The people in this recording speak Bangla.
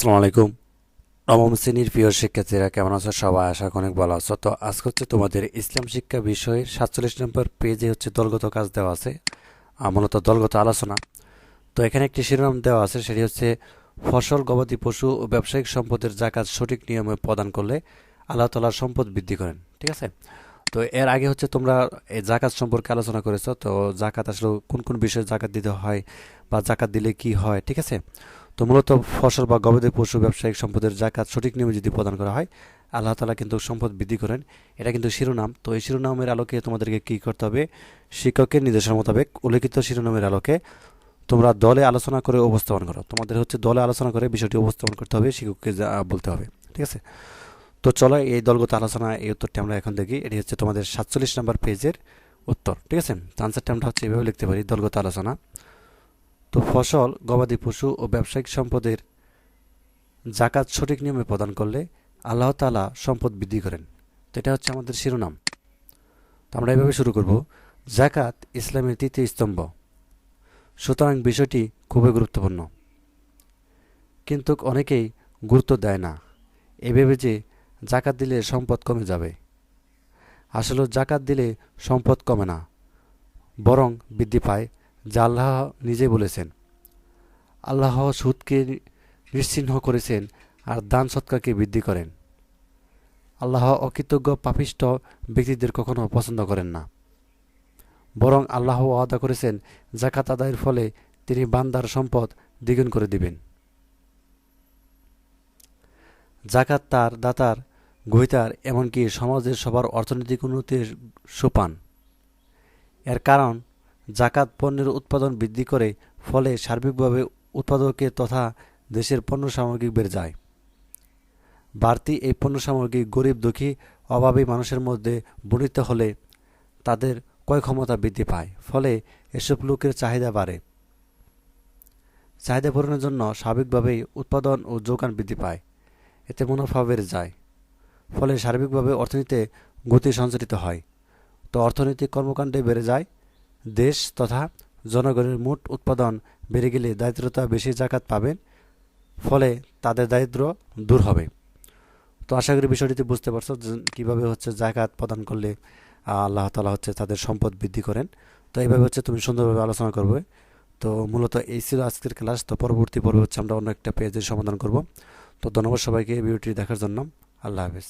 আসসালামু আলাইকুম। নবম শ্রেণির প্রিয় শিক্ষার্থীরা, কেমন আছো? সবাই আশা অনেক ভালো আছো। তো আজকে হচ্ছে তোমাদের ইসলাম শিক্ষা বিষয়ের সাতচল্লিশ নম্বর পেজে হচ্ছে দলগত কাজ দেওয়া আছে মূলত দলগত আলোচনা। তো এখানে একটি শিরোনাম দেওয়া আছে, সেটি হচ্ছে, ফসল, গবাদি পশু ও ব্যবসায়িক সম্পদের জাকাত সঠিক নিয়মে প্রদান করলে আল্লাহ তালার সম্পদ বৃদ্ধি করেন। ঠিক আছে? তো এর আগে হচ্ছে তোমরা এই জাকাত সম্পর্কে আলোচনা করেছ, তো জাকাত আসলে কোন কোন বিষয়ে জাকাত দিতে হয় বা জাকাত দিলে কি হয়? ঠিক আছে? তো মূলত ফসল বা গবাদি পশু ব্যবসায়িক সম্পদের জাকাত সঠিক নিয়মে যদি প্রদান করা হয়, আল্লাহ তালা কিন্তু সম্পদ বৃদ্ধি করেন। এটা কিন্তু শিরোনাম। তো এই শিরোনামের আলোকে তোমাদেরকে কি করতে হবে? শিক্ষকের নির্দেশনা মোতাবেক উল্লেখিত শিরোনামের আলোকে তোমরা দলে আলোচনা করে উপস্থাপন করো। তোমাদের হচ্ছে দলে আলোচনা করে বিষয়টি উপস্থাপন করতে হবে, শিক্ষককে বলতে হবে। ঠিক আছে? তো চলো এই দলগত আলোচনা, এই উত্তরটি আমরা এখন দেখি। এটি হচ্ছে তোমাদের সাতচল্লিশ নম্বর পেজের উত্তর। ঠিক আছে? আনসারটা আমরা হচ্ছে এভাবে লিখতে পারি, দলগত আলোচনা। তো ফসল, গবাদি পশু ও ব্যবসায়িক সম্পদের জাকাত সঠিক নিয়মে প্রদান করলে আল্লাহ তাআলা সম্পদ বৃদ্ধি করেন। তো এটা হচ্ছে আমাদের শিরোনাম। তো আমরা এভাবে শুরু করব। জাকাত ইসলামের তৃতীয় স্তম্ভ। সুতরাং বিষয়টি খুবই গুরুত্বপূর্ণ। কিন্তু অনেকেই গুরুত্ব দেয় না। এভাবে যে জাকাত দিলে সম্পদ কমে যাবে। আসলে জাকাত দিলে সম্পদ কমে না, বরং বৃদ্ধি পায় যা আল্লাহ নিজে বলেছেন। আল্লাহ সুদকে নিশ্চিহ্ন করেছেন আর দান সৎকারকে বৃদ্ধি করেন। আল্লাহ অকৃতজ্ঞ পাপিষ্ট ব্যক্তিদের কখনো পছন্দ করেন না। বরং আল্লাহ ওয়াদা করেছেন জাকাত আদায়ের ফলে তিনি বান্দার সম্পদ দ্বিগুণ করে দিবেন। জাকাত তার দাতার গ্রহিতার এমনকি সমাজের সবার অর্থনৈতিক উন্নতির সোপান। এর কারণ জাকাত পণ্যের উৎপাদন বৃদ্ধি করে ফলে সার্বিকভাবে উৎপাদকের তথা দেশের পণ্য সামগ্রী বেড়ে যায়। বাড়তি এই পণ্য সামগ্রী গরিব, দুঃখী, অভাবী মানুষের মধ্যে বর্ণিত হলে তাদের ক্রয় ক্ষমতা বৃদ্ধি পায়, ফলে এসব লোকের চাহিদা বাড়ে। চাহিদা পূরণের জন্য স্বাভাবিকভাবেই উৎপাদন ও যোগান বৃদ্ধি পায়, এতে মুনাফা বেড়ে যায়, ফলে সার্বিকভাবে অর্থনীতিতে গতি সঞ্চারিত হয়। তো অর্থনৈতিক কর্মকাণ্ডে বেড়ে যায় দেশ তথা জনগণের মোট উৎপাদন বেড়ে গেলে দারিদ্রতা বেশি জাকাত পাবেন, ফলে তাদের দারিদ্র দূর হবে। তো আশা করি বিষয়টিতে বুঝতে পারছ কীভাবে হচ্ছে জাকাত প্রদান করলে আল্লাহ তালা হচ্ছে তাদের সম্পদ বৃদ্ধি করেন। তো এইভাবে হচ্ছে তুমি সুন্দরভাবে আলোচনা করবে। তো মূলত এই ছিল আজকের ক্লাস। তো পরবর্তী পর্বে হচ্ছে আমরা অন্য একটা পেজের সমাধান করব। তো ধন্যবাদ সবাইকে ভিডিওটি দেখার জন্য। আল্লাহ হাফেজ।